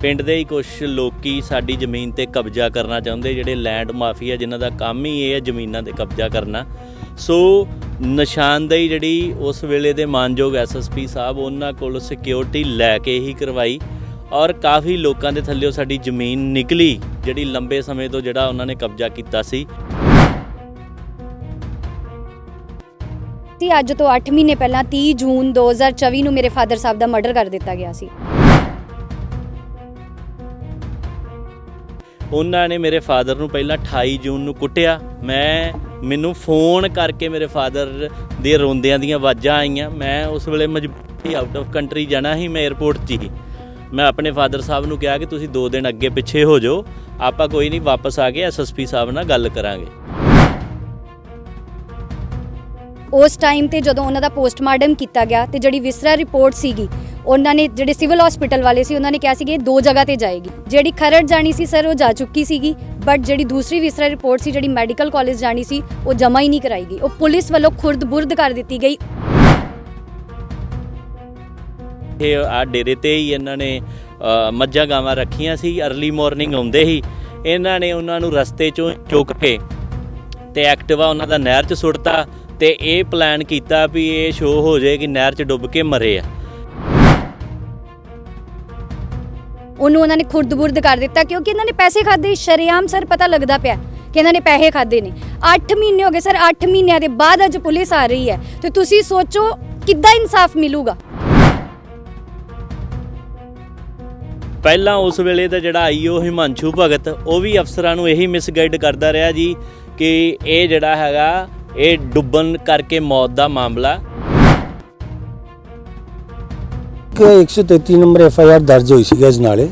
ਪਿੰਡ ਦੇ ਹੀ ਕੁਝ ਲੋਕੀ ਸਾਡੀ ਜ਼ਮੀਨ ਤੇ ਕਬਜ਼ਾ ਕਰਨਾ ਚਾਹੁੰਦੇ, ਜਿਹੜੇ ਲੈਂਡ ਮਾਫੀਆ ਜਿਨ੍ਹਾਂ ਦਾ ਕੰਮ ਹੀ ਇਹ ਹੈ ਜ਼ਮੀਨਾਂ ਤੇ ਕਬਜ਼ਾ ਕਰਨਾ। ਸੋ ਨਿਸ਼ਾਨਦੇਹੀ ਜਿਹੜੀ ਉਸ ਵੇਲੇ ਦੇ ਮਾਨਯੋਗ ਐਸਐਸਪੀ ਸਾਹਿਬ, ਉਹਨਾਂ ਕੋਲ ਸਿਕਿਉਰਿਟੀ ਲੈ ਕੇ ਹੀ ਕਰਵਾਈ ਔਰ ਕਾਫੀ ਲੋਕਾਂ ਦੇ ਥੱਲੇੋਂ ਸਾਡੀ ਜ਼ਮੀਨ ਨਿਕਲੀ, ਜਿਹੜੀ ਲੰਬੇ ਸਮੇਂ ਤੋਂ ਜਿਹੜਾ ਉਹਨਾਂ ਨੇ ਕਬਜ਼ਾ ਕੀਤਾ ਸੀ। ਸੀ ਅੱਜ ਤੋਂ 8 ਮਹੀਨੇ ਪਹਿਲਾਂ 30 ਜੂਨ 2024 ਨੂੰ ਮੇਰੇ ਫਾਦਰ ਸਾਹਿਬ ਦਾ ਮਰਡਰ ਕਰ ਦਿੱਤਾ ਗਿਆ ਸੀ। ਉਹਨਾਂ ਨੇ ਮੇਰੇ ਫਾਦਰ ਨੂੰ ਪਹਿਲਾਂ 28 ਜੂਨ ਨੂੰ ਕੁੱਟਿਆ। ਮੈਂ, ਮੈਨੂੰ ਫੋਨ ਕਰਕੇ ਮੇਰੇ ਫਾਦਰ ਦੇ ਰੋਂਦਿਆਂ ਦੀਆਂ ਆਵਾਜ਼ਾਂ ਆਈਆਂ। ਮੈਂ ਉਸ ਵੇਲੇ ਮਜਬੂਰੀ ਆਊਟ ਆਫ ਕੰਟਰੀ ਜਾਣਾ ਸੀ, ਮੈਂ 에ਅਰਪੋਰਟ 'ਚ ਹੀ। ਮੈਂ ਆਪਣੇ ਫਾਦਰ ਸਾਹਿਬ ਨੂੰ ਕਿਹਾ ਕਿ ਤੁਸੀਂ 2 ਦਿਨ ਅੱਗੇ ਪਿੱਛੇ ਹੋ ਜਾਓ। ਆਪਾਂ ਕੋਈ ਨਹੀਂ, ਵਾਪਸ ਆ ਕੇ ਐਸਐਸਪੀ ਸਾਹਿਬ ਨਾਲ ਗੱਲ ਕਰਾਂਗੇ। ਉਸ ਟਾਈਮ ਤੇ ਜਦੋਂ ਉਹਨਾਂ ਦਾ ਪੋਸਟਮਾਰਟਮ ਕੀਤਾ ਗਿਆ ਤੇ ਜਿਹੜੀ ਵਿਸਰਾ ਰਿਪੋਰਟ ਸੀਗੀ ਉਹਨਾਂ ਨੇ ਜਿਹੜੇ ਸਿਵਲ ਹਸਪੀਟਲ ਵਾਲੇ ਸੀ, ਉਹਨਾਂ ਨੇ ਕਿਹਾ ਸੀ ਕਿ ਇਹ ਦੋ ਜਗ੍ਹਾ ਤੇ ਜਾਏਗੀ। ਜਿਹੜੀ ਖਰੜ ਜਾਣੀ ਸੀ, ਸਰ, ਉਹ ਜਾ ਚੁੱਕੀ ਸੀਗੀ ਬਟ ਜਿਹੜੀ ਦੂਸਰੀ ਵਿਸਰਾ ਰਿਪੋਰਟ ਸੀ, ਜਿਹੜੀ ਮੈਡੀਕਲ ਕਾਲਜ ਜਾਣੀ ਸੀ, ਉਹ ਜਮਾ ਹੀ ਨਹੀਂ ਕਰਾਈ ਗਈ। ਉਹ ਪੁਲਿਸ ਵੱਲੋਂ ਖੁਰਦ-ਬੁਰਦ ਕਰ ਦਿੱਤੀ ਗਈ। ਇਹ ਆ ਡੇਰੇ ਤੇ ਹੀ ਇਹਨਾਂ ਨੇ ਮੱਝਾਂ ਗਾਵਾਂ ਰੱਖੀਆਂ ਸੀ अर्ਲੀ ਮਾਰਨਿੰਗ ਆਉਂਦੇ ਹੀ ਇਹਨਾਂ ਨੇ ਉਹਨਾਂ ਨੂੰ ਰਸਤੇ ਚੋਂ ਚੁੱਕ ਕੇ ਤੇ ਐਕਟਿਵਾ ਉਹਨਾਂ ਦਾ ਨਹਿਰ 'ਚ ਸੁੱਟਤਾ ਤੇ ਇਹ ਪਲਾਨ ਕੀਤਾ ਵੀ ਇਹ ਸ਼ੋਅ ਹੋ ਜਾਏ ਕਿ ਨਹਿਰ 'ਚ ਡੁੱਬ ਕੇ ਮਰੇ ਆ। ਉਹਨੂੰ ਉਹਨਾਂ ਨੇ ਖੁਰਦ-ਬੁਰਦ ਕਰ ਦਿੱਤਾ ਕਿਉਂਕਿ ਇਹਨਾਂ ਨੇ ਪੈਸੇ ਖਾਦੇ, ਸ਼ਰੇਆਮ ਸਰ ਪਤਾ ਲੱਗਦਾ ਪਿਆ ਕਿ ਇਹਨਾਂ ਨੇ ਪੈਸੇ ਖਾਦੇ ਨੇ। 8 ਮਹੀਨੇ ਹੋ ਗਏ ਸਰ 8 ਮਹੀਨਿਆਂ ਦੇ ਬਾਅਦ ਅੱਜ ਪੁਲਿਸ ਆ ਰਹੀ ਹੈ। ਤੇ ਤੁਸੀਂ ਸੋਚੋ ਕਿੱਦਾਂ ਇਨਸਾਫ ਮਿਲੂਗਾ। ਪਹਿਲਾਂ ਉਸ ਵੇਲੇ ਦਾ ਜਿਹੜਾ ਆਈਓ ਹਿਮਾਂਸ਼ੂ ਭਗਤ, ਉਹ ਵੀ ਅਫਸਰਾਂ ਨੂੰ ਇਹੀ ਮਿਸਗਾਈਡ ਕਰਦਾ ਰਿਹਾ ਜੀ ਕਿ ਇਹ ਜਿਹੜਾ ਹੈਗਾ, ਇਹ ਡੁੱਬਣ ਕਰਕੇ ਮੌਤ ਦਾ ਮਾਮਲਾ ਕਿ 133 ਨੰਬਰ ਐਫ ਆਈ ਆਰ ਦਰਜ ਹੋਈ ਸੀਗੀ ਅਜਨਾਲੇ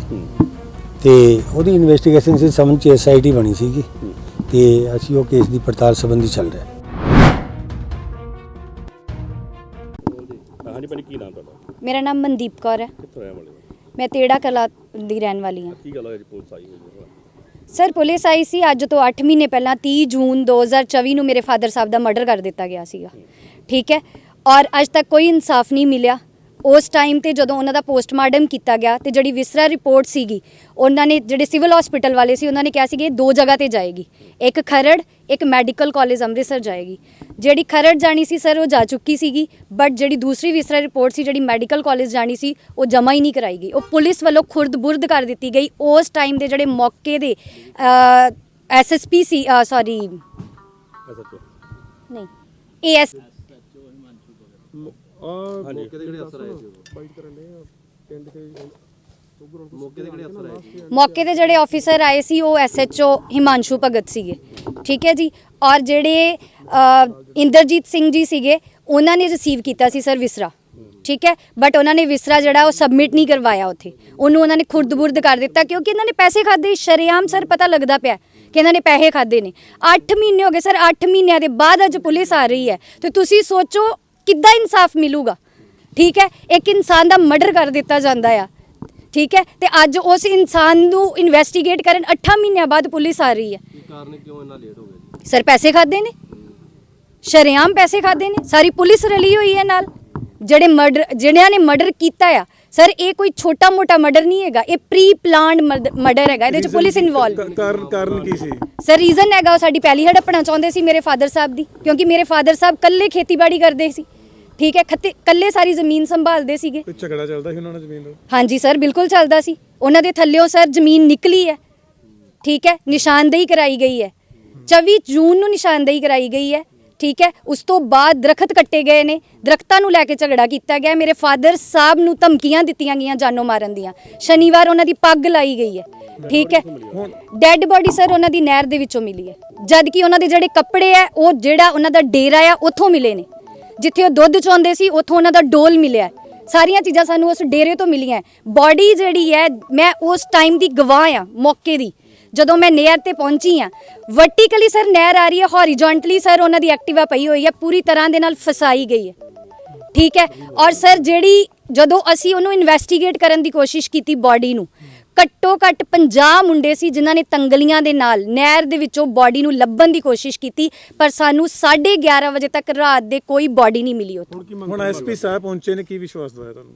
ਤੇ ਉਹਦੀ ਇਨਵੈਸਟੀਗੇਸ਼ਨ ਸੀ ਸਮਝ ਚ ਐਸ ਆਈ ਟੀ ਬਣੀ ਸੀਗੀ। ਤੇ ਅਸੀਂ ਉਹ ਕੇਸ ਦੀ ਪੜਤਾਲ ਸੰਬੰਧੀ ਚੱਲ ਰਿਹਾ। ਹਾਂਜੀ ਭਾਜੀ ਕੀ ਨਾਮ ਤੁਹਾਡਾ? ਮੇਰਾ ਨਾਮ ਮਨਦੀਪ ਕੌਰ ਹੈ। ਕਿੱਥੋਂ ਰਹਿਣ ਵਾਲੇ ਹੋ? ਮੈਂ ਤੇੜਾ ਕਲਾ ਦੀ ਰਹਿਣ ਵਾਲੀ ਹਾਂ। ਕੀ ਗੱਲ ਹੋਈ ਜੀ ਪੁਲਿਸ ਆਈ ਹੋਈ ਹੈ? ਸਰ ਪੁਲਿਸ ਆਈ ਸੀ ਅੱਜ ਤੋਂ 8 ਮਹੀਨੇ ਪਹਿਲਾਂ 30 ਜੂਨ 2024 ਨੂੰ ਮੇਰੇ ਫਾਦਰ ਸਾਹਿਬ ਦਾ ਮਰਡਰ ਕਰ ਦਿੱਤਾ ਗਿਆ ਸੀਗਾ। ਠੀਕ ਹੈ? ਔਰ ਅੱਜ ਤੱਕ ਕੋਈ ਇਨਸਾਫ ਨਹੀਂ ਮਿਲਿਆ। ਉਸ ਟਾਈਮ ਤੇ ਜਦੋਂ ਉਹਨਾਂ ਦਾ ਪੋਸਟਮਾਰਟਮ ਕੀਤਾ ਗਿਆ ਤੇ ਜਿਹੜੀ ਵਿਸਰਾ ਰਿਪੋਰਟ ਸੀਗੀ ਉਹਨਾਂ ਨੇ ਜਿਹੜੇ ਸਿਵਲ ਹਸਪੀਟਲ ਵਾਲੇ ਸੀ ਉਹਨਾਂ ਨੇ ਕਿਹਾ ਸੀ ਕਿ ਇਹ ਦੋ ਜਗ੍ਹਾ ਤੇ ਜਾਏਗੀ। ਇੱਕ ਖਰੜ ਇੱਕ ਮੈਡੀਕਲ ਕਾਲਜ ਅੰਮ੍ਰਿਤਸਰ ਜਾਏਗੀ। ਜਿਹੜੀ ਖਰੜ ਜਾਣੀ ਸੀ ਸਰ ਉਹ ਜਾ ਚੁੱਕੀ ਸੀਗੀ ਬਟ ਜਿਹੜੀ ਦੂਸਰੀ ਵਿਸਰਾ ਰਿਪੋਰਟ ਸੀ ਜਿਹੜੀ ਮੈਡੀਕਲ ਕਾਲਜ ਜਾਣੀ ਸੀ ਉਹ ਜਮਾ ਹੀ ਨਹੀਂ ਕਰਾਈ ਗਈ ਉਹ ਪੁਲਿਸ ਵੱਲੋਂ ਖੁਰਦ-ਬੁਰਦ ਕਰ ਦਿੱਤੀ ਗਈ। ਉਸ ਟਾਈਮ ਦੇ ਜਿਹੜੇ ਮੌਕੇ ਦੇ ਐਸਐਸਪੀ ਸੀ ਸੌਰੀ ਨਹੀਂ ਏਐਸ ਮੌਕੇ ਦੇ ਕਿਹੜੇ ਅਫਸਰ ਆਏ ਸੀ ਮੌਕੇ ਦੇ ਕਿਹੜੇ ਅਫਸਰ ਆਏ ਸੀ? ਮੌਕੇ ਤੇ ਜਿਹੜੇ ਆਫੀਸਰ ਆਏ ਸੀ ਉਹ ਐਸਐਚਓ ਹਿਮਾਂਸ਼ੂ ਭਗਤ ਸੀਗੇ। ਠੀਕ ਹੈ ਜੀ? ਔਰ ਜਿਹੜੇ ਅ, ਇੰਦਰਜੀਤ ਸਿੰਘ ਜੀ ਸੀਗੇ ਉਹਨਾਂ ਨੇ ਰਿਸੀਵ ਕੀਤਾ ਸੀ ਸਰ ਵਿਸਰਾ। ਠੀਕ ਹੈ? ਬਟ ਉਹਨਾਂ ਨੇ ਵਿਸਰਾ ਜਿਹੜਾ ਉਹ ਸਬਮਿਟ ਨਹੀਂ ਕਰਵਾਇਆ ਉੱਥੇ। ਉਹਨੂੰ ਉਹਨਾਂ ਨੇ ਖੁਰਦ-ਬੁਰਦ ਕਰ ਦਿੱਤਾ ਕਿਉਂਕਿ ਇਹਨਾਂ ਨੇ ਪੈਸੇ ਖਾਦੇ ਸ਼ਰੇਆਮ ਸਰ ਪਤਾ ਲੱਗਦਾ ਪਿਆ ਕਿ ਇਹਨਾਂ ਨੇ ਪੈਸੇ ਖਾਦੇ ਨੇ। 8 ਮਹੀਨੇ ਹੋ ਗਏ ਸਰ 8 ਮਹੀਨਿਆਂ ਦੇ ਬਾਅਦ ਅੱਜ ਪੁਲਿਸ ਆ ਰਹੀ ਹੈ। ਤੇ ਤੁਸੀਂ ਸੋਚੋ ਕਿੱਦਾਂ ਇਨਸਾਫ ਮਿਲੂਗਾ? ਠੀਕ ਹੈ? ਇੱਕ ਇਨਸਾਨ ਦਾ ਮਰਡਰ ਕਰ ਦਿੱਤਾ ਜਾਂਦਾ ਆ। ਠੀਕ ਹੈ? ਤੇ ਅੱਜ ਉਸ ਇਨਸਾਨ ਨੂੰ ਇਨਵੈਸਟੀਗੇਟ ਕਰਨ 8 ਮਹੀਨਿਆਂ ਬਾਅਦ ਪੁਲਿਸ ਆ ਰਹੀ ਹੈ। ਕੀ ਕਾਰਨ ਕਿਉਂ ਇੰਨਾ ਲੇਟ ਹੋ ਗਿਆ ਜੀ? ਸਰ ਪੈਸੇ ਖਾਦੇ ਨੇ? ਸ਼ਰੇਆਮ ਪੈਸੇ ਖਾਦੇ ਨੇ? ਸਾਰੀ ਪੁਲਿਸ ਰਲੀ ਹੋਈ ਹੈ ਨਾਲ। ਜਿਹੜੇ ਮਰਡਰ ਜਿਹੜਿਆਂ ਨੇ ਮਰਡਰ ਕੀਤਾ ਆ ਸਰ ਇਹ ਕੋਈ ਛੋਟਾ ਮੋਟਾ ਮਰਡਰ ਨਹੀਂ ਹੈਗਾ। ਇਹ ਪ੍ਰੀ ਪਲਾਨਡ ਮਰਡਰ ਹੈਗਾ। ਇਹਦੇ ਚ ਪੁਲਿਸ ਇਨਵੋਲਵ ਕਾਰਨ ਕਾਰਨ ਕੀ ਸੀ? ਸਰ ਰੀਜ਼ਨ ਹੈਗਾ ਉਹ ਸਾਡੀ ਪਹਿਲੀ ਹੜਪਣਾ ਚਾਹੁੰਦੇ ਸੀ ਮੇਰੇ ਫਾਦਰ ਸਾਹਿਬ ਦੀ। ਕਿਉਂਕਿ ਮੇਰੇ ਫਾਦਰ ਸਾਹਿਬ ਕੱਲੇ ਖੇਤੀਬਾੜੀ ਕਰਦੇ ਸੀ। ਠੀਕ ਹੈ ਖੱਤੇ ਕੱਲੇ ਸਾਰੀ ਜ਼ਮੀਨ ਸੰਭਾਲਦੇ ਸੀਗੇ। ਕੋਈ ਝਗੜਾ ਚੱਲਦਾ ਸੀ ਉਹਨਾਂ ਨਾਲ ਜ਼ਮੀਨ ਦਾ? ਹਾਂਜੀ ਸਰ ਬਿਲਕੁਲ ਚੱਲਦਾ ਸੀ। ਉਹਨਾਂ ਦੇ ਥੱਲਿਓਂ ਸਰ ਜ਼ਮੀਨ ਨਿਕਲੀ ਹੈ। ਠੀਕ ਹੈ ਨਿਸ਼ਾਨਦੇਹੀ ਕਰਾਈ ਗਈ ਹੈ। 24 ਜੂਨ ਨੂੰ ਨਿਸ਼ਾਨਦੇਹੀ ਕਰਾਈ ਗਈ ਹੈ। ਠੀਕ ਹੈ ਉਸ ਤੋਂ ਬਾਅਦ ਦਰਖਤ ਕੱਟੇ ਗਏ ਨੇ। ਦਰਖਤਾਂ ਨੂੰ ਲੈ ਕੇ ਝਗੜਾ ਕੀਤਾ ਗਿਆ। ਮੇਰੇ ਫਾਦਰ ਸਾਹਿਬ ਨੂੰ ਧਮਕੀਆਂ ਦਿੱਤੀਆਂ ਗਈਆਂ ਜਾਨੋਂ ਮਾਰਨ ਦੀਆਂ। ਸ਼ਨੀਵਾਰ ਉਹਨਾਂ ਦੀ ਪੱਗ ਲਾਈ ਗਈ ਹੈ। ਠੀਕ ਹੈ ਡੈੱਡ ਬੋਡੀ ਸਰ ਉਹਨਾਂ ਦੀ ਨਹਿਰ ਦੇ ਵਿੱਚੋਂ ਮਿਲੀ ਹੈ। ਜਦ ਕਿ ਉਹਨਾਂ ਦੇ ਜਿਹੜੇ ਕੱਪੜੇ ਆ ਉਹ ਜਿਹੜਾ ਉਹਨਾਂ ਦਾ ਡੇਰਾ ਆ ਉੱਥੋਂ ਮਿਲੇ ਨੇ। ਜਿੱਥੇ ਉਹ ਦੁੱਧ ਚੋਂਦੇ ਸੀ, ਉੱਥੋਂ ਉਹਨਾਂ ਦਾ ਡੋਲ ਮਿਲਿਆ ਸਾਰੀਆਂ ਚੀਜ਼ਾਂ ਸਾਨੂੰ ਉਸ ਡੇਰੇ ਤੋਂ ਮਿਲੀਆਂ ਬਾਡੀ ਜਿਹੜੀ ਹੈ, ਮੈਂ ਉਸ ਟਾਈਮ ਦੀ ਗਵਾਹ ਆ ਮੌਕੇ ਦੀ। ਜਦੋਂ ਮੈਂ ਨਹਿਰ ਤੇ ਪਹੁੰਚੀ ਆ ਵਰਟੀਕਲੀ ਸਰ ਨਹਿਰ ਆ ਰਹੀ ਹੈ ਹੌਰੀਜ਼ੌਂਟਲੀ ਸਰ ਉਹਨਾਂ ਦੀ ਐਕਟਿਵਾ ਪਈ ਹੋਈ ਹੈ, ਪੂਰੀ ਤਰ੍ਹਾਂ ਦੇ ਨਾਲ ਫਸਾਈ ਗਈ ਹੈ। ਠੀਕ ਹੈ? ਔਰ ਸਰ ਜਿਹੜੀ, ਜਦੋਂ ਅਸੀਂ ਉਹਨੂੰ ਇਨਵੈਸਟੀਗੇਟ ਕਰਨ ਦੀ ਕੋਸ਼ਿਸ਼ ਕੀਤੀ ਬਾਡੀ ਨੂੰ ਘੱਟੋ ਘੱਟ 50 ਮੁੰਡੇ ਸੀ ਜਿਨ੍ਹਾਂ ਨੇ ਤੰਗਲੀਆਂ ਦੇ ਨਾਲ ਨਹਿਰ ਦੇ ਵਿੱਚੋਂ ਬਾਡੀ ਨੂੰ ਲੱਭਣ ਦੀ ਕੋਸ਼ਿਸ਼ ਕੀਤੀ ਪਰ ਸਾਨੂੰ 11:30 ਵਜੇ ਤੱਕ ਰਾਤ ਦੇ ਕੋਈ ਬਾਡੀ ਨਹੀਂ ਮਿਲੀ ਉੱਥੋਂ। ਹੁਣ ਐਸਪੀ ਸਾਹਿਬ ਪਹੁੰਚੇ ਨੇ ਕੀ ਵਿਸ਼ਵਾਸ ਦਵਾਇਆ ਤੁਹਾਨੂੰ?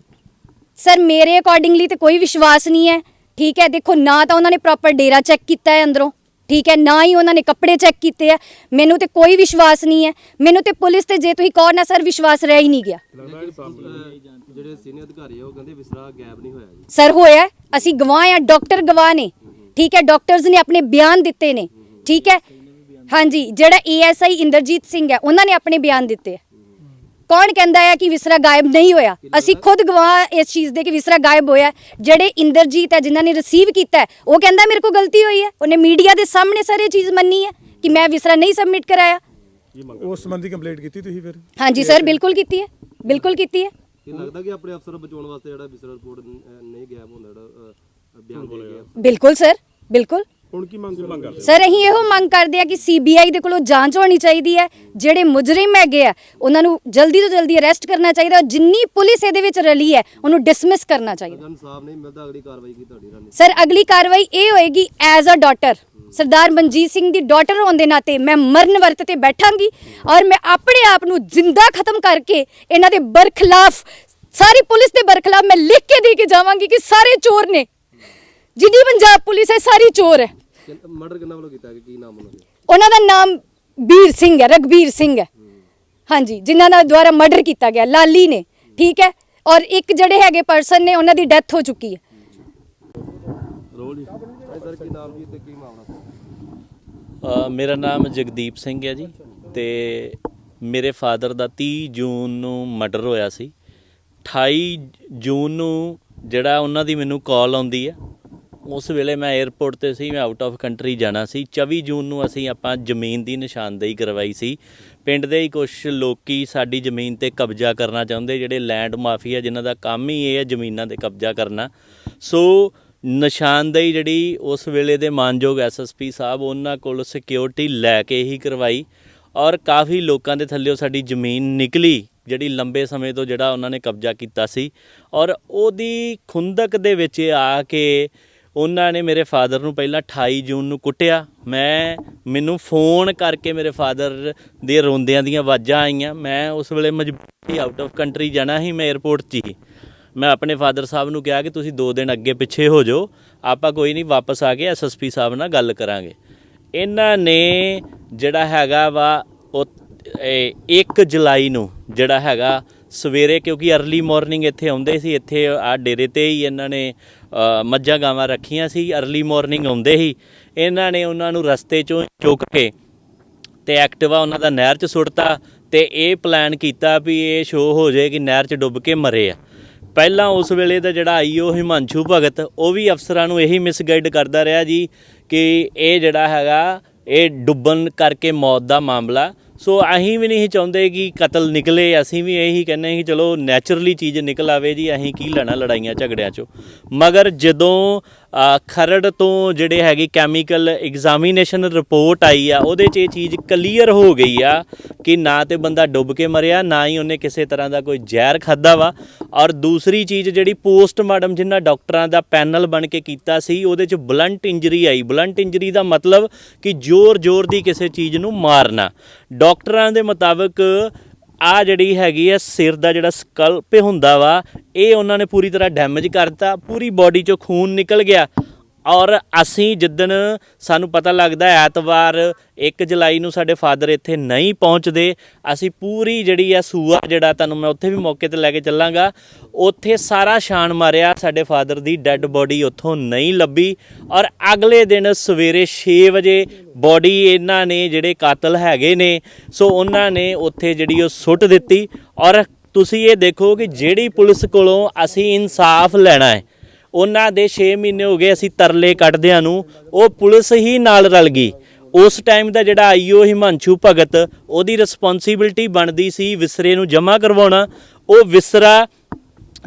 ਸਰ ਮੇਰੇ ਅਕੋਰਡਿੰਗਲੀ ਤੇ ਕੋਈ ਵਿਸ਼ਵਾਸ ਨਹੀਂ ਹੈ। ਠੀਕ ਹੈ ਦੇਖੋ ਨਾ ਤਾਂ ਉਹਨਾਂ ਨੇ ਪ੍ਰੋਪਰ ਡੇਰਾ ਚੈੱਕ ਕੀਤਾ ਹੈ ਅੰਦਰੋਂ। ਠੀਕ ਹੈ ਨਾ ਹੀ ਉਹਨਾਂ ਨੇ ਕੱਪੜੇ ਚੈੱਕ ਕੀਤੇ ਆ। ਮੈਨੂੰ ਤੇ ਕੋਈ ਵਿਸ਼ਵਾਸ ਨਹੀਂ ਹੈ। ਮੈਨੂੰ ਤੇ ਪੁਲਿਸ ਤੇ ਜੇ ਤੁਸੀਂ ਕਹੋ ਨਾ ਸਰ ਵਿਸ਼ਵਾਸ ਰਹਿ ਹੀ ਨਹੀਂ ਗਿਆ। ਜਿਹੜੇ ਸੀਨੀਅਰ ਅਧਿਕਾਰੀ ਆ ਉਹ ਕਹਿੰਦੇ ਵਿਸਰਾ ਗਾਇਬ ਨਹੀਂ ਹੋਇਆ ਜੀ। ਸਰ ਹੋਇਆ ਹੈ। ਅਸੀਂ ਗਵਾਹ ਆ ਡਾਕਟਰ ਗਵਾਹ ਨੇ। ਠੀਕ ਹੈ ਡਾਕਟਰਸ ਨੇ ਆਪਣੇ ਬਿਆਨ ਦਿੱਤੇ ਨੇ। ਠੀਕ ਹੈ? ਹਾਂਜੀ ਜਿਹੜਾ ਏਐਸਆਈ ਇੰਦਰਜੀਤ ਸਿੰਘ ਹੈ ਉਹਨਾਂ ਨੇ ਆਪਣੇ ਬਿਆਨ ਦਿੱਤੇ ਹੈ। ਕੌਣ ਕਹਿੰਦਾ ਹੈ ਕਿ ਵਿਸਰਾ ਗਾਇਬ ਨਹੀਂ ਹੋਇਆ? ਅਸੀਂ ਖੁਦ ਗਵਾਹ ਇਸ ਚੀਜ਼ ਦੇ ਕਿ ਵਿਸਰਾ ਗਾਇਬ ਹੋਇਆ ਹੈ। ਜਿਹੜੇ ਇੰਦਰਜੀਤ ਹੈ ਜਿਨ੍ਹਾਂ ਨੇ ਰਿਸੀਵ ਕੀਤਾ ਹੈ, ਉਹ ਕਹਿੰਦਾ ਮੇਰੇ ਕੋਲ ਗਲਤੀ ਹੋਈ ਹੈ। ਉਹਨੇ ਮੀਡੀਆ ਦੇ ਸਾਹਮਣੇ ਸਰ ਇਹ ਚੀਜ਼ ਮੰਨੀ ਹੈ ਕਿ ਮੈਂ ਵਿਸਰਾ ਨਹੀਂ ਸਬਮਿਟ ਕਰਾਇਆ। ਉਸ ਸੰਬੰਧੀ ਕੰਪਲੇਂਟ ਕੀਤੀ ਤੁਸੀਂ ਫਿਰ? ਹਾਂਜੀ ਸਰ ਬਿਲਕੁਲ ਕੀਤੀ ਹੈ। ਬਿਲਕੁਲ ਕੀਤੀ ਹੈ। ਇਹ ਲੱਗਦਾ ਕਿ ਆਪਣੇ ਅਫਸਰ ਬਚਾਉਣ ਵਾਸਤੇ ਜਿਹੜਾ ਵਿਸਰਾ ਰਿਪੋਰਟ ਨਹੀਂ ਗਾਇਬ ਹੁੰਦਾ ਜਿਹੜਾ ਬਿਆਨ ਦੇ ਗਿਆ। ਬਿਲਕੁਲ ਸਰ ਬਿਲਕੁਲ। ਹੁਣ ਕੀ ਮੰਗ ਮੰਗ ਕਰਦੇ ਸਰ ਅਸੀਂ ਇਹੋ ਮੰਗ ਕਰਦੇ ਆ ਕਿ ਸੀਬੀਆਈ ਦੇ ਕੋਲੋਂ ਜਾਂਚ ਹੋਣੀ ਚਾਹੀਦੀ ਹੈ। ਜਿਹੜੇ ਮੁਜਰਮ ਹੈਗੇ ਆ ਉਹਨਾਂ ਨੂੰ ਜਲਦੀ ਤੋਂ ਜਲਦੀ ਅਰੈਸਟ ਕਰਨਾ ਚਾਹੀਦਾ ਔਰ ਜਿੰਨੀ ਪੁਲਿਸ ਇਹਦੇ ਵਿੱਚ ਰਲੀ ਹੈ ਉਹਨੂੰ ਡਿਸਮਿਸ ਕਰਨਾ ਚਾਹੀਦਾ ਅਗਰ ਇਨਸਾਫ ਨਹੀਂ ਮਿਲਦਾ ਅਗਲੀ ਕਾਰਵਾਈ ਕੀ ਤੁਹਾਡੀ ਰਣਨੀਤੀ ਸਰ ਅਗਲੀ ਕਾਰਵਾਈ ਇਹ ਹੋਏਗੀ as a daughter Sardar Manjit Singh the daughter ਹੋਣ ਦੇ ਨਾਤੇ ਮੈਂ ਮਰਨ ਵਰਤ ਤੇ ਬੈਠਾਂਗੀ ਔਰ ਮੈਂ ਆਪਣੇ ਆਪ ਨੂੰ ਜ਼ਿੰਦਾ ਖਤਮ ਕਰਕੇ ਇਹਨਾਂ ਦੇ ਬਰਖਲਾਫ ਸਾਰੀ ਪੁਲਿਸ ਦੇ ਬਰਖਲਾਫ ਮੈਂ ਲਿਖ ਕੇ ਦੇ ਕੇ ਜਾਵਾਂਗੀ ਕਿ ਸਾਰੇ ਚੋਰ ਨੇ। ਜਿੱਡੀ ਪੰਜਾਬ ਪੁਲਿਸ ਹੈ ਸਾਰੀ ਚੋਰ ਹੈ। ਮਰਡਰ ਕਿੰਨਾ ਵੱਲੋਂ ਕੀਤਾ ਕੀ ਨਾਮ ਉਹਨਾਂ ਦਾ? ਉਹਨਾਂ ਦਾ ਨਾਮ ਵੀਰ ਸਿੰਘ ਹੈ ਰਗਵੀਰ ਸਿੰਘ ਹੈ। ਹਾਂਜੀ ਜਿਨ੍ਹਾਂ ਦਾ ਦੁਆਰਾ ਮਰਡਰ ਕੀਤਾ ਗਿਆ ਲਾਲੀ ਨੇ ਠੀਕ ਹੈ? ਔਰ ਇੱਕ ਜਿਹੜੇ ਹੈਗੇ ਪਰਸਨ ਨੇ ਉਹਨਾਂ ਦੀ ਡੈਥ ਹੋ ਚੁੱਕੀ ਹੈ। ਰੋਲ ਸਰ ਕੀ ਨਾਮ ਜੀ ਤੇ ਕੀ ਮਾਮਲਾ? ਮੇਰਾ ਨਾਮ ਜਗਦੀਪ ਸਿੰਘ ਹੈ ਜੀ ਤੇ ਮੇਰੇ ਫਾਦਰ ਦਾ 30 ਜੂਨ ਨੂੰ ਮਰਡਰ ਹੋਇਆ ਸੀ। 28 ਜੂਨ ਨੂੰ ਜਿਹੜਾ ਉਹਨਾਂ ਦੀ ਮੈਨੂੰ ਕਾਲ ਆਉਂਦੀ ਹੈ, ਉਸ ਵੇਲੇ ਮੈਂ 에ਅਰਪੋਰਟ ਤੇ ਸੀ, ਮੈਂ ਆਊਟ ਆਫ ਕੰਟਰੀ ਜਾਣਾ ਸੀ। 24 ਜੂਨ ਨੂੰ ਅਸੀਂ ਆਪਾਂ ਜ਼ਮੀਨ ਦੀ ਨਿਸ਼ਾਨਦੇਹੀ ਕਰਵਾਈ ਸੀ। ਪਿੰਡ ਦੇ ਹੀ ਕੁਝ ਲੋਕੀ ਸਾਡੀ ਜ਼ਮੀਨ ਤੇ ਕਬਜ਼ਾ ਕਰਨਾ ਚਾਹੁੰਦੇ, ਜਿਹੜੇ ਲੈਂਡ ਮਾਫੀਆ ਜਿਨ੍ਹਾਂ ਦਾ ਕੰਮ ਹੀ ਇਹ ਹੈ ਜ਼ਮੀਨਾਂ ਤੇ ਕਬਜ਼ਾ ਕਰਨਾ। ਸੋ ਨਿਸ਼ਾਨਦੇਹੀ ਜਿਹੜੀ ਉਸ ਵੇਲੇ ਦੇ ਮਾਨਯੋਗ ਐਸਐਸਪੀ ਸਾਹਿਬ, ਉਹਨਾਂ ਕੋਲ ਸਿਕਿਉਰਿਟੀ ਲੈ ਕੇ ਹੀ ਕਰਵਾਈ ਔਰ ਕਾਫੀ ਲੋਕਾਂ ਦੇ ਥੱਲੇੋਂ ਸਾਡੀ ਜ਼ਮੀਨ ਨਿਕਲੀ, ਜਿਹੜੀ ਲੰਬੇ ਸਮੇਂ ਤੋਂ ਜਿਹੜਾ ਉਹਨਾਂ ਨੇ ਕਬਜ਼ਾ ਕੀਤਾ ਸੀ ਔਰ ਉਹਦੀ ਖੁੰਦਕ ਦੇ ਵਿੱਚ ਆ ਕੇ ਉਹਨਾਂ ਨੇ ਮੇਰੇ ਫਾਦਰ ਨੂੰ ਪਹਿਲਾਂ 28 ਜੂਨ ਨੂੰ ਕੁੱਟਿਆ। ਮੈਂ, ਮੈਨੂੰ ਫੋਨ ਕਰਕੇ ਮੇਰੇ ਫਾਦਰ ਦੇ ਰੋਂਦਿਆਂ ਦੀਆਂ ਆਵਾਜ਼ਾਂ ਆਈਆਂ। ਮੈਂ ਉਸ ਵੇਲੇ ਮਜਬੂਰੀ ਆਊਟ ਆਫ ਕੰਟਰੀ ਜਾਣਾ ਸੀ, ਮੈਂ 에ਅਰਪੋਰਟ 'ਚ ਹੀ। ਮੈਂ ਆਪਣੇ ਫਾਦਰ ਸਾਹਿਬ ਨੂੰ ਕਿਹਾ ਕਿ ਤੁਸੀਂ 2 ਦਿਨ ਅੱਗੇ ਪਿੱਛੇ ਹੋ ਜਾਓ, ਆਪਾਂ ਕੋਈ ਨਹੀਂ ਵਾਪਸ ਆ ਕੇ ਐਸਐਸਪੀ ਸਾਹਿਬ ਨਾਲ ਗੱਲ ਕਰਾਂਗੇ। ਇਹਨਾਂ ਨੇ ਜਿਹੜਾ ਹੈਗਾ ਵਾ, ਉਹ 1 ਜੁਲਾਈ ਨੂੰ ਜਿਹੜਾ ਹੈਗਾ, ਸਵੇਰੇ ਕਿਉਂਕਿ ਅਰਲੀ ਮਾਰਨਿੰਗ ਇੱਥੇ ਆਉਂਦੇ ਸੀ, ਇੱਥੇ ਆ ਡੇਰੇ ਤੇ ਹੀ ਇਹਨਾਂ ਨੇ ਮੱਝਾਂ ਗਾਵਾਂ ਰੱਖੀਆਂ ਸੀ ਅਰਲੀ ਮਾਰਨਿੰਗ ਆਉਂਦੇ ਹੀ ਇਹਨਾਂ ਨੇ ਉਹਨਾਂ ਨੂੰ ਰਸਤੇ ਚੋਂ ਚੁੱਕ ਕੇ ਤੇ ਐਕਟਿਵਾ ਉਹਨਾਂ ਦਾ ਨਹਿਰ 'ਚ ਸੁੱਟਤਾ ਤੇ ਇਹ ਪਲਾਨ ਕੀਤਾ ਵੀ ਇਹ ਸ਼ੋਅ ਹੋ ਜਾਏ ਕਿ ਨਹਿਰ 'ਚ ਡੁੱਬ ਕੇ ਮਰੇ ਆ। ਪਹਿਲਾਂ ਉਸ ਵੇਲੇ ਦਾ ਜਿਹੜਾ ਆਈਓ ਹਿਮਾਂਸ਼ੂ ਭਗਤ, ਉਹ ਵੀ ਅਫਸਰਾਂ ਨੂੰ ਇਹੀ ਮਿਸਗਾਈਡ ਕਰਦਾ ਰਿਹਾ ਜੀ ਕਿ ਇਹ ਜਿਹੜਾ ਹੈਗਾ, ਇਹ ਡੁੱਬਣ ਕਰਕੇ ਮੌਤ ਦਾ ਮਾਮਲਾ। ਸੋ ਅਸੀਂ ਵੀ ਨਹੀਂ ਚਾਹੁੰਦੇ ਕਿ ਕਤਲ ਨਿਕਲੇ, ਅਸੀਂ ਵੀ ਇਹੀ ਕਹਿੰਦੇ ਕਿ ਚਲੋ ਨੈਚੁਰਲੀ ਚੀਜ਼ ਨਿਕਲ ਆਵੇ ਜੀ, ਅਸੀਂ ਕੀ ਲੈਣਾ ਲੜਾਈਆਂ ਝਗੜਿਆਂ 'ਚੋਂ। ਮਗਰ ਜਦੋਂ ਖਰੜ ਤੋਂ ਜਿਹੜੇ ਹੈਗੇ ਕੈਮੀਕਲ ਐਗਜ਼ਾਮੀਨੇਸ਼ਨ ਰਿਪੋਰਟ ਆਈ ਆ, ਉਹਦੇ 'ਚ ਇਹ ਚੀਜ਼ ਕਲੀਅਰ ਹੋ ਗਈ ਆ ਕਿ ਨਾ ਤੇ ਬੰਦਾ ਡੁੱਬ ਕੇ ਮਰਿਆ, ਨਾ ਹੀ ਉਹਨੇ ਕਿਸੇ ਤਰ੍ਹਾਂ ਦਾ ਕੋਈ ਜ਼ਹਿਰ ਖਾਦਾ ਵਾ। ਔਰ ਦੂਸਰੀ ਚੀਜ਼ ਜਿਹੜੀ ਪੋਸਟਮਾਰਟਮ ਜਿੰਨਾ ਡਾਕਟਰਾਂ ਦਾ ਪੈਨਲ ਬਣ ਕੇ ਕੀਤਾ ਸੀ, ਉਹਦੇ 'ਚ ਬਲੰਟ ਇੰਜਰੀ ਆਈ। ਬਲੰਟ ਇੰਜਰੀ ਦਾ ਮਤਲਬ ਕਿ ਜ਼ੋਰ-ਜ਼ੋਰ ਦੀ ਕਿਸੇ ਚੀਜ਼ ਨੂੰ ਮਾਰਨਾ। ਡਾਕਟਰਾਂ ਦੇ ਮੁਤਾਬਕ ਆ ਜਿਹੜੀ ਹੈਗੀ ਆ ਸਿਰ ਦਾ ਜਿਹੜਾ ਸਕਲਪ ਹੁੰਦਾ ਵਾ, ਇਹ ਉਹਨਾਂ ਨੇ ਪੂਰੀ ਤਰ੍ਹਾਂ ਡੈਮੇਜ ਕਰਤਾ, ਪੂਰੀ ਬਾਡੀ ਚੋਂ ਖੂਨ ਨਿਕਲ ਗਿਆ। ਔਰ ਅਸੀਂ ਜਿੱਦਣ ਸਾਨੂੰ ਪਤਾ ਲੱਗਦਾ ਐਤਵਾਰ 1 ਜੁਲਾਈ ਨੂੰ ਸਾਡੇ ਫਾਦਰ ਇੱਥੇ ਨਹੀਂ ਪਹੁੰਚਦੇ, ਅਸੀਂ ਪੂਰੀ ਜਿਹੜੀ ਆ ਸੂਆ ਜਿਹੜਾ ਤੁਹਾਨੂੰ ਮੈਂ ਉੱਥੇ ਵੀ ਮੌਕੇ ਤੇ ਲੈ ਕੇ ਚੱਲਾਂਗਾ। ਉੱਥੇ ਸਾਰਾ ਛਾਣ ਮਾਰਿਆ ਸਾਡੇ ਫਾਦਰ ਦੀ ਡੈੱਡ ਬੋਡੀ ਉੱਥੋਂ ਨਹੀਂ ਲੱਭੀ ਔਰ ਅਗਲੇ ਦਿਨ ਸਵੇਰੇ 6 ਵਜੇ ਬੋਡੀ ਇਹਨਾਂ ਨੇ ਜਿਹੜੇ ਕਾਤਲ ਹੈਗੇ ਨੇ, ਸੋ ਉਹਨਾਂ ਨੇ ਉੱਥੇ ਜਿਹੜੀ ਉਹ ਸੁੱਟ ਦਿੱਤੀ। ਔਰ ਤੁਸੀਂ ਇਹ ਦੇਖੋ ਕਿ ਜਿਹੜੀ ਪੁਲਿਸ ਕੋਲੋਂ ਅਸੀਂ ਇਨਸਾਫ ਲੈਣਾ ਹੈ ਉਹਨਾਂ ਦੇ 6 ਮਹੀਨੇ ਹੋ ਗਏ ਅਸੀਂ ਤਰਲੇ ਕੱਢਦਿਆਂ ਨੂੰ, ਉਹ ਪੁਲਿਸ ਹੀ ਨਾਲ ਰਲ ਗਈ। ਉਸ ਟਾਈਮ ਦਾ ਜਿਹੜਾ ਆਈਓ ਹਿਮਾਂਸ਼ੂ ਭਗਤ, ਉਹਦੀ ਰਿਸਪੌਂਸਿਬਿਲਟੀ ਬਣਦੀ ਸੀ ਵਿਸਰੇ ਨੂੰ ਜਮ੍ਹਾਂ ਕਰਵਾਉਣਾ। ਉਹ ਵਿਸਰਾ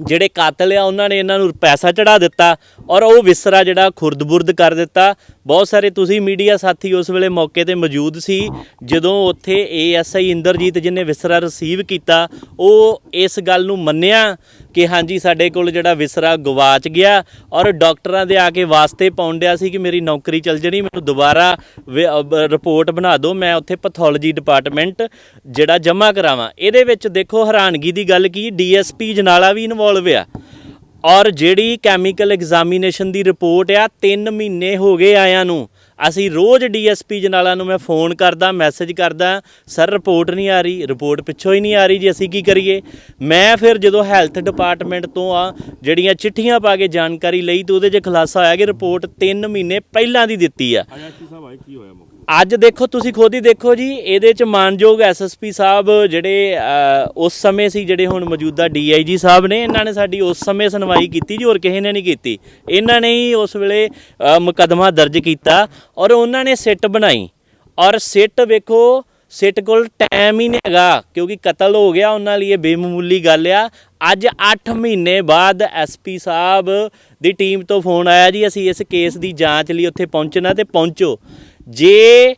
ਜਿਹੜੇ ਕਾਤਲ ਆ, ਉਹਨਾਂ ਨੇ ਇਹਨਾਂ ਨੂੰ ਪੈਸਾ ਚੜਾ ਦਿੱਤਾ ਔਰ ਉਹ ਵਿਸਰਾ ਜਿਹੜਾ ਖੁਰਦਬੁਰਦ ਕਰ ਦਿੱਤਾ। ਬਹੁਤ ਸਾਰੇ ਤੁਸੀਂ ਮੀਡੀਆ ਸਾਥੀ ਉਸ ਵੇਲੇ ਮੌਕੇ ਤੇ ਮੌਜੂਦ ਸੀ, ਜਦੋਂ ਉੱਥੇ ਏਐਸਆਈ ਇੰਦਰਜੀਤ ਜਿਹਨੇ ਵਿਸਰਾ ਰਿਸੀਵ ਕੀਤਾ, ਉਹ ਇਸ ਗੱਲ ਨੂੰ ਮੰਨਿਆ ਕਿ ਹਾਂਜੀ, ਸਾਡੇ ਕੋਲ ਜਿਹੜਾ ਵਿਸਰਾ ਗਵਾਚ ਗਿਆ ਔਰ ਡਾਕਟਰਾਂ ਦੇ ਆ ਕੇ ਵਾਸਤੇ ਪਾਉਣ ਡਿਆ ਸੀ ਕਿ ਮੇਰੀ ਨੌਕਰੀ ਚੱਲ ਜਣੀ, ਮੈਨੂੰ ਦੁਬਾਰਾ ਰਿਪੋਰਟ ਬਣਾ ਦਿਓ, ਮੈਂ ਉੱਥੇ ਪੈਥੋਲੋਜੀ ਡਿਪਾਰਟਮੈਂਟ ਜਿਹੜਾ ਜਮ੍ਹਾਂ ਕਰਾਵਾਂ। ਇਹਦੇ ਵਿੱਚ ਦੇਖੋ ਹੈਰਾਨਗੀ ਦੀ ਗੱਲ ਕੀ ਡੀਐਸਪੀ ਜਨਾਲਾ ਵੀ ਇਨਵੋਲਵ ਆ। ਔਰ ਜਿਹੜੀ ਕੈਮੀਕਲ ਐਗਜ਼ਾਮੀਨੇਸ਼ਨ ਦੀ ਰਿਪੋਰਟ ਆ 3 ਮਹੀਨੇ ਹੋ ਗਏ ਆਇਆਂ ਨੂੰ। ਅਸੀਂ ਰੋਜ਼ ਡੀਐਸਪੀ ਜਨਾਲਾ ਨੂੰ ਮੈਂ ਫੋਨ ਕਰਦਾ ਮੈਸੇਜ ਕਰਦਾ ਸਰ ਰਿਪੋਰਟ ਨਹੀਂ ਆ ਰਹੀ ਰਿਪੋਰਟ ਪਿੱਛੋਂ ਹੀ ਨਹੀਂ ਆ ਰਹੀ ਜੀ, ਅਸੀਂ ਕੀ ਕਰੀਏ? ਮੈਂ ਫਿਰ ਜਦੋਂ ਹੈਲਥ ਡਿਪਾਰਟਮੈਂਟ ਤੋਂ ਆ, ਜਿਹੜੀਆਂ ਚਿੱਠੀਆਂ ਪਾ ਕੇ ਜਾਣਕਾਰੀ ਲਈ, ਤੇ ਉਹਦੇ 'ਚ ਖੁਲਾਸਾ ਹੋਇਆ ਕਿ ਰਿਪੋਰਟ 3 ਮਹੀਨੇ ਪਹਿਲਾਂ ਦੀ ਦਿੱਤੀ ਆ। ਆਇਆ ਸਾਹਿਬ ਆਏ ਕੀ ਹੋਇਆ ਮੌਕੇ ਅੱਜ ਦੇਖੋ ਤੁਸੀਂ ਖੁਦ ਹੀ ਦੇਖੋ ਜੀ ਇਹਦੇ ਚ ਮਾਨਯੋਗ ਐਸਐਸਪੀ ਸਾਹਿਬ ਜਿਹੜੇ ਉਸ ਸਮੇਂ ਸੀ ਜਿਹੜੇ ਹੁਣ ਮੌਜੂਦਾ ਡੀਆਈਜੀ ਸਾਹਿਬ ਨੇ ਇਹਨਾਂ ਨੇ ਸਾਡੀ ਉਸ ਸਮੇਂ ਸੁਣਵਾਈ ਕੀਤੀ ਜੀ ਹੋਰ ਕਿਸੇ ਨੇ ਨਹੀਂ ਕੀਤੀ। ਇਹਨਾਂ ਨੇ ਹੀ ਉਸ ਵੇਲੇ ਅ, ਮੁਕੱਦਮਾ ਦਰਜ ਕੀਤਾ ਔਰ ਉਹਨਾਂ ਨੇ ਸਿੱਟ ਬਣਾਈ। ਔਰ ਸਿੱਟ ਵੇਖੋ ਸਿੱਟ ਕੋਲ ਟਾਈਮ ਹੀ ਨਹੀਂ ਹੈਗਾ ਕਿਉਂਕਿ ਕਤਲ ਹੋ ਗਿਆ ਉਹਨਾਂ ਲਈ ਇਹ ਬੇਮਾਮੂਲੀ ਗੱਲ ਆ। ਅੱਜ 8 ਮਹੀਨੇ ਬਾਅਦ ਐਸਪੀ ਸਾਹਿਬ ਦੀ ਟੀਮ ਤੋਂ ਫੋਨ ਆਇਆ ਜੀ ਅਸੀਂ ਇਸ ਕੇਸ ਦੀ ਜਾਂਚ ਲਈ ਉੱਥੇ ਪਹੁੰਚਣਾ ਤੇ ਪਹੁੰਚੋ। ਜੇ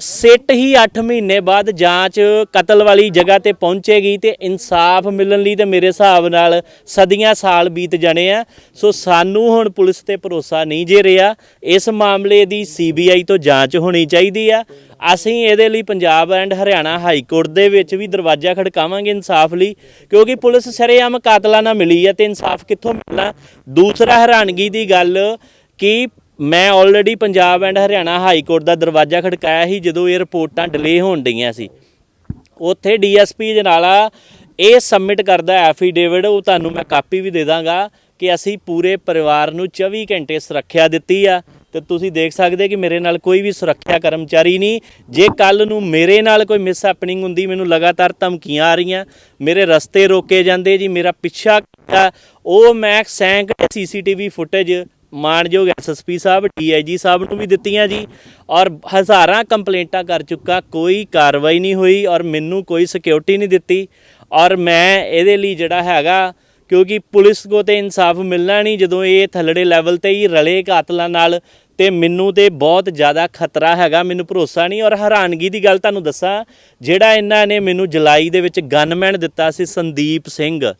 ਸਿੱਟ ਹੀ 8 ਮਹੀਨੇ ਬਾਅਦ ਜਾਂਚ ਕਤਲ ਵਾਲੀ ਜਗ੍ਹਾ ਤੇ ਪਹੁੰਚੇਗੀ ਤੇ ਇਨਸਾਫ ਮਿਲਣ ਲਈ ਤੇ ਮੇਰੇ ਹਿਸਾਬ ਨਾਲ ਸਦੀਆਂ ਸਾਲ ਬੀਤ ਜਾਣੇ ਆ। ਸੋ ਸਾਨੂੰ ਹੁਣ ਪੁਲਿਸ ਤੇ ਭਰੋਸਾ ਨਹੀਂ ਜੇ ਰਿਹਾ। ਇਸ ਮਾਮਲੇ ਦੀ ਸੀਬੀਆਈ ਤੋਂ ਜਾਂਚ ਹੋਣੀ ਚਾਹੀਦੀ ਆ। ਅਸੀਂ ਇਹਦੇ ਲਈ Punjab and Haryana high court ਦੇ ਵਿੱਚ ਵੀ ਦਰਵਾਜ਼ਾ ਖੜਕਾਵਾਂਗੇ ਇਨਸਾਫ ਲਈ, ਕਿਉਂਕਿ ਪੁਲਿਸ ਸਰੇਆਮ ਕਾਤਲਾਂ ਨਾਲ ਮਿਲੀ ਹੈ ਤੇ ਇਨਸਾਫ ਕਿੱਥੋਂ ਮਿਲਣਾ? ਦੂਸਰਾ ਹੈਰਾਨਗੀ ਦੀ ਗੱਲ ਕਿ ਮੈਂ already Punjab and Haryana high court ਦਾ ਦਰਵਾਜ਼ਾ ਖੜਕਾਇਆ ਸੀ ਜਦੋਂ ਇਹ ਰਿਪੋਰਟਾਂ ਡਿਲੇ ਹੋਣ ਡਈਆਂ ਸੀ। ਉੱਥੇ ਡੀਐਸਪੀ ਜਨਾਲਾ ਇਹ ਸਬਮਿਟ ਕਰਦਾ ਐਫੀਡੇਵਿਟ ਉਹ ਤੁਹਾਨੂੰ ਮੈਂ ਕਾਪੀ ਵੀ ਦੇ ਦਾਂਗਾ ਕਿ ਅਸੀਂ ਪੂਰੇ ਪਰਿਵਾਰ ਨੂੰ 24 ਘੰਟੇ ਸੁਰੱਖਿਆ ਦਿੱਤੀ ਆ ਤੇ ਤੁਸੀਂ ਦੇਖ ਸਕਦੇ ਕਿ ਮੇਰੇ ਨਾਲ ਕੋਈ ਵੀ ਸੁਰੱਖਿਆ ਕਰਮਚਾਰੀ ਨਹੀਂ। ਜੇ ਕੱਲ ਨੂੰ ਮੇਰੇ ਨਾਲ ਕੋਈ ਮਿਸ ਹੈਪਨਿੰਗ ਹੁੰਦੀ, ਮੈਨੂੰ ਲਗਾਤਾਰ ਧਮਕੀਆਂ ਆ ਰਹੀਆਂ, ਮੇਰੇ ਰਸਤੇ ਰੋਕੇ ਜਾਂਦੇ ਜੀ, ਮੇਰਾ ਪਿੱਛਾ ਉਹ ਮੈਂ ਸੈਂਕੜੇ ਸੀਸੀਟੀਵੀ ਫੁਟੇਜ ਮਾਨਯੋਗ ਐਸਐਸਪੀ ਸਾਹਿਬ ਡੀਆਈਜੀ ਸਾਹਿਬ ਨੂੰ ਵੀ ਦਿੱਤੀਆਂ ਜੀ। ਔਰ ਹਜ਼ਾਰਾਂ ਕੰਪਲੇਂਟਾਂ ਕਰ ਚੁੱਕਾ, ਕੋਈ ਕਾਰਵਾਈ ਨਹੀਂ ਹੋਈ ਔਰ ਮੈਨੂੰ ਕੋਈ ਸਿਕਿਉਰਿਟੀ ਨਹੀਂ ਦਿੱਤੀ। ਔਰ ਮੈਂ ਇਹਦੇ ਲਈ ਜਿਹੜਾ ਹੈਗਾ, ਕਿਉਂਕਿ ਪੁਲਿਸ ਕੋ ਤੇ ਇਨਸਾਫ ਮਿਲਣਾ ਨਹੀਂ, ਜਦੋਂ ਇਹ ਥੱਲੜੇ ਲੈਵਲ ਤੇ ਹੀ ਰਲੇ ਕਾਤਲਾਂ ਨਾਲ, ਤੇ ਮੈਨੂੰ ਤੇ ਬਹੁਤ ਜ਼ਿਆਦਾ ਖਤਰਾ ਹੈਗਾ, ਮੈਨੂੰ ਭਰੋਸਾ ਨਹੀਂ। ਔਰ ਹੈਰਾਨਗੀ ਦੀ ਗੱਲ ਤੁਹਾਨੂੰ ਦੱਸਾਂ, ਜਿਹੜਾ ਇਹਨਾਂ ਨੇ ਮੈਨੂੰ ਜੁਲਾਈ ਦੇ ਵਿੱਚ ਗਨਮੈਨ ਦਿੱਤਾ ਸੀ ਸੰਦੀਪ ਸਿੰਘ,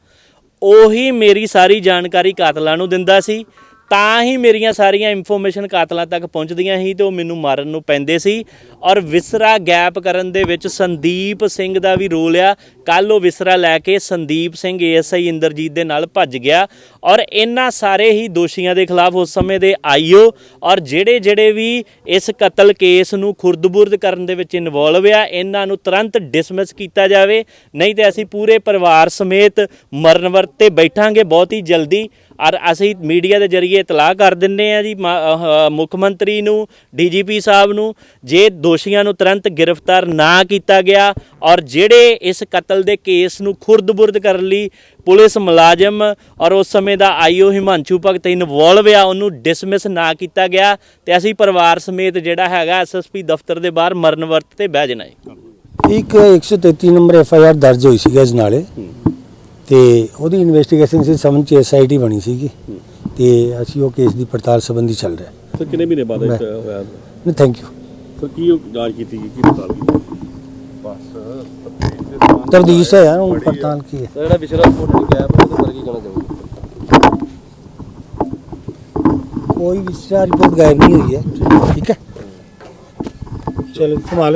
ਉਹੀ ਮੇਰੀ ਸਾਰੀ ਜਾਣਕਾਰੀ ਕਾਤਲਾਂ ਨੂੰ ਦਿੰਦਾ ਸੀ। ਤਾਂ ਹੀ ਮੇਰੀਆਂ ਸਾਰੀਆਂ ਇਨਫੋਰਮੇਸ਼ਨ ਕਾਤਲਾਂ ਤੱਕ ਪਹੁੰਚਦੀਆਂ ਸੀ ਤੇ ਉਹ ਮੈਨੂੰ ਮਾਰਨ ਨੂੰ ਪੈਂਦੇ ਸੀ। ਔਰ ਵਿਸਰਾ ਗੈਪ ਕਰਨ ਦੇ ਵਿੱਚ ਸੰਦੀਪ ਸਿੰਘ ਦਾ ਵੀ ਰੋਲ ਆ। ਕੱਲ ਉਹ ਵਿਸਰਾ ਲੈ ਕੇ ਸੰਦੀਪ ਸਿੰਘ ਏਐਸਆਈ ਇੰਦਰਜੀਤ ਦੇ ਨਾਲ ਭੱਜ ਗਿਆ। ਔਰ ਇਹਨਾਂ ਸਾਰੇ ਹੀ ਦੋਸ਼ੀਆਂ ਦੇ ਖਿਲਾਫ ਉਸ ਸਮੇਂ ਦੇ ਆਈਓ। ਔਰ ਜਿਹੜੇ ਜਿਹੜੇ ਵੀ ਇਸ ਕਤਲ ਕੇਸ ਨੂੰ ਖੁਰਦਬੁਰਦ ਕਰਨ ਦੇ ਵਿੱਚ ਇਨਵੋਲਵ ਆ, ਇਹਨਾਂ ਨੂੰ ਤੁਰੰਤ ਡਿਸਮਿਸ ਕੀਤਾ ਜਾਵੇ। ਨਹੀਂ ਤੇ ਅਸੀਂ ਪੂਰੇ ਪਰਿਵਾਰ ਸਮੇਤ ਮਰਨ ਵਰਤੇ ਬੈਠਾਂਗੇ ਬਹੁਤ ਹੀ ਜਲਦੀ। ਔਰ ਅਸੀਂ ਮੀਡੀਆ ਦੇ ਜ਼ਰੀਏ ਇਤਲਾਹ ਕਰ ਦਿੰਨੇ ਆ ਜੀ, ਮਾ- ਮੁੱਖ ਮੰਤਰੀ ਨੂੰ, ਡੀਜੀਪੀ ਸਾਹਿਬ ਨੂੰ, ਜੇ ਦੋਸ਼ੀਆਂ ਨੂੰ ਤੁਰੰਤ ਗ੍ਰਿਫਤਾਰ ਨਾ ਕੀਤਾ ਗਿਆ ਔਰ ਜਿਹੜੇ ਇਸ ਕਤਲ ਦੇ ਕੇਸ ਨੂੰ ਖੁਰਦ-ਬੁਰਦ ਕਰਨ ਲਈ ਪੁਲਿਸ ਮੁਲਾਜ਼ਮ ਔਰ ਉਸ ਸਮੇਂ ਦਾ ਆਈਓ ਹਿਮਾਂਸ਼ੂ ਭਗਤ ਇਨਵੋਲਵ ਆ, ਉਹਨੂੰ ਡਿਸਮਿਸ ਨਾ ਕੀਤਾ ਗਿਆ ਤੇ ਅਸੀਂ ਪਰਿਵਾਰ ਸਮੇਤ ਜਿਹੜਾ ਹੈਗਾ ਐਸਐਸਪੀ ਦਫ਼ਤਰ ਦੇ ਬਾਹਰ ਮਰਨ ਵਰਤ ਤੇ ਬਹਿ ਜਾਣਾ ਹੈ ਇੱਕ 133 ਨੰਬਰ ਐਫ ਆਈ ਆਰ ਦਰਜ ਹੋਈ ਸੀਗੀ ਅਜਨਾਲੇ ਤੇ ਉਹਦੀ ਇਨਵੈਸਟੀਗੇਸ਼ਨ ਸੀ ਸਮਝ ਚ ਐਸ ਆਈ ਟੀ ਬਣੀ ਸੀਗੀ। ਤੇ ਅਸੀਂ ਉਹ ਕੇਸ ਦੀ ਪੜਤਾਲ ਸੰਬੰਧੀ ਚੱਲ ਰਿਹਾ। ਸਰ ਕਿੰਨੇ ਮਹੀਨੇ ਬਾਅਦ ਇਹ ਹੋਇਆ? ਨਹੀਂ ਥੈਂਕ ਯੂ ਸਰ ਕੀ ਉਹ ਜਾਂਚ ਕੀਤੀ ਗਈ? ਕੀ ਪਤਾ ਲੱਗੀ ਤਰਦੀਸ਼ ਹੈ ਯਾਰ ਹੁਣ ਪੜਤਾਲ ਕੀ ਹੈ? ਜਿਹੜਾ ਵਿਸ਼ਰਾ ਰਿਪੋਰਟ ਨੂੰ ਗੈਪ ਉਹਦੇ ਬਾਰੇ ਕੀ ਕਹਿਣਾ ਚਾਹੋਗੇ? ਕੋਈ ਵੀ ਰਿਪੋਰਟ ਗਾਇਬ ਨਹੀਂ ਹੋਈ ਹੈ। ਠੀਕ ਹੈ। ਚਲੋ ਸੰਭਾਲੋ